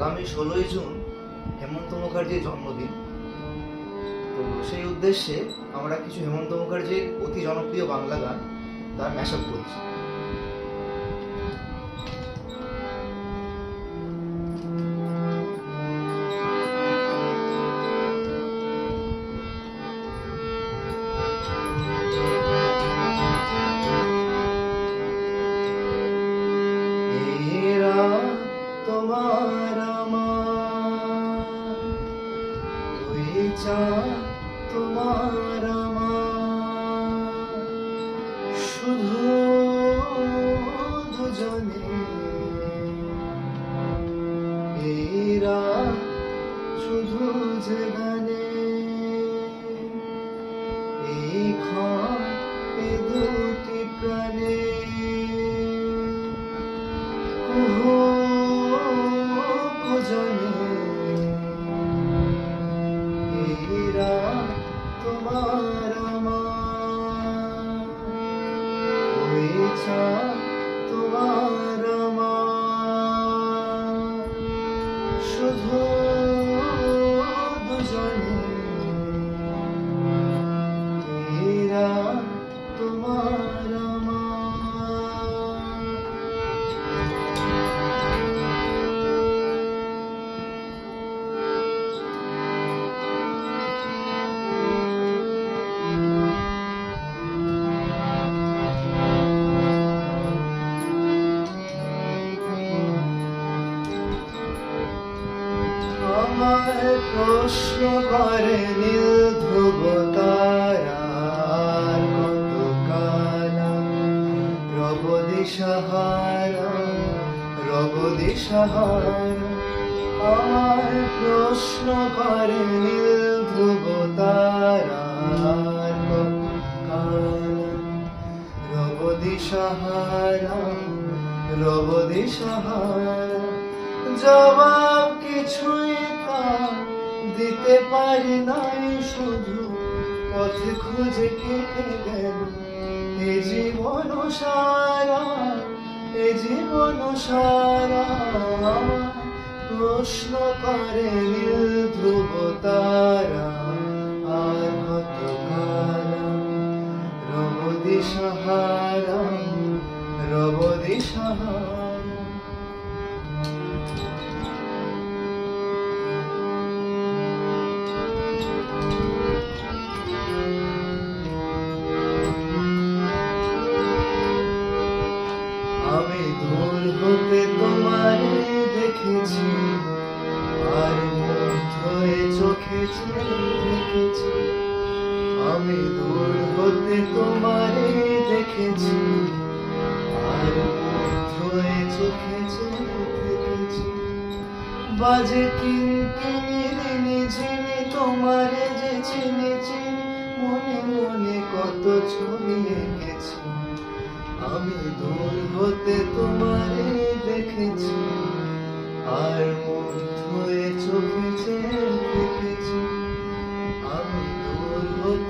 আগামী ষোলোই জুন হেমন্ত মুখার্জির জন্মদিন। তো সেই উদ্দেশ্যে আমরা কিছু হেমন্ত মুখার্জির অতি জনপ্রিয় বাংলা গান, তার ম্যাশআপ করেছি। ওই চা তোমার আমার প্রশ্ন করে নীল ধ্রুব তারার কত রব দিশাহারা রব প্রশ্ন করে নীল ধ্রুব রব দিশাহারা রব দিশাহারা জবাব কিছুই দিতে পারি নাই, শুধু পথে খুঁজে কেটে গেল। এ জীবন সারা, এ জীবন সারা প্রশ্ন করে নীল ধ্রুব তারা, আর কত কালা রব দিশাহারা রব দিশাহারা। চোখে ছেড়ে আমি দূর হতে তোমারে দেখেছি আর হয়ে চোখে ছেড়ে বাজে রিনি ঝিনি তোমারে যে চিনেছি মনে মনে কত ছবি এঁকেছি। আমি দূর হতে তোমারে দেখেছি। দূর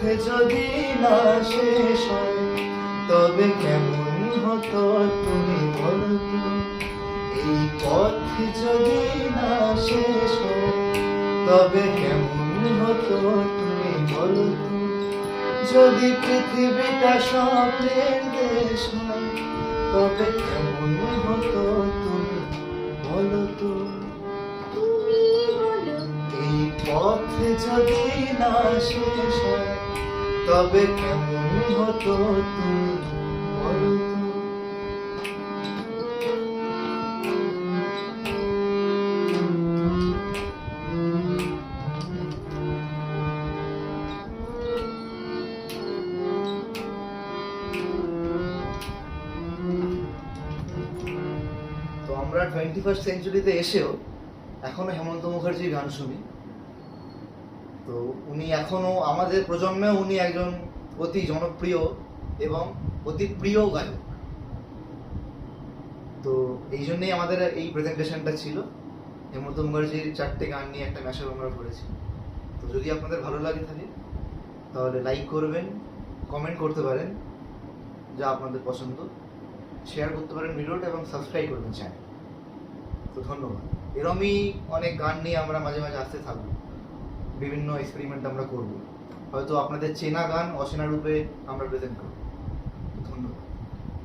পথে যদি না শেষ হয় তবে কেমন হতো তুমি বলো এই পথে যদি না শেষ হয় তবে কেমন হতো তুমি বলো তো? যদি পৃথিবীটা স্বপ্নের দেশ হয় তবে কেমন হতো তুমি বলো তো? এই পথে যদি না শেষ হয় তবে কেমন হতো তুমি আমরা টোয়েন্টি ফার্স্ট সেঞ্চুরিতে এসেও এখনও হেমন্ত মুখার্জির গান শুনি। তো উনি এখনও আমাদের প্রজন্মেও উনি একজন অতি জনপ্রিয় এবং অতি প্রিয় গায়ক। তো এই জন্যই আমাদের এই প্রেজেন্টেশনটা ছিল। হেমন্ত মুখার্জির চারটে গান নিয়ে একটা ম্যাসেজ আমরা করেছি। তো যদি আপনাদের ভালো লাগে থাকে তাহলে লাইক করবেন কমেন্ট করতে পারেন যা আপনাদের পছন্দ। শেয়ার করতে পারেন ভিডিওটা এবং সাবস্ক্রাইব করবেন চ্যানেল তো ধন্যবাদ। এরমই অনেক গান নিয়ে আমরা মাঝে মাঝে আসতে থাকব। বিভিন্ন এক্সপেরিমেন্ট আমরা করব। হয়তো আপনাদের চেনা গান অচেনা রূপে আমরা প্রেজেন্ট করব।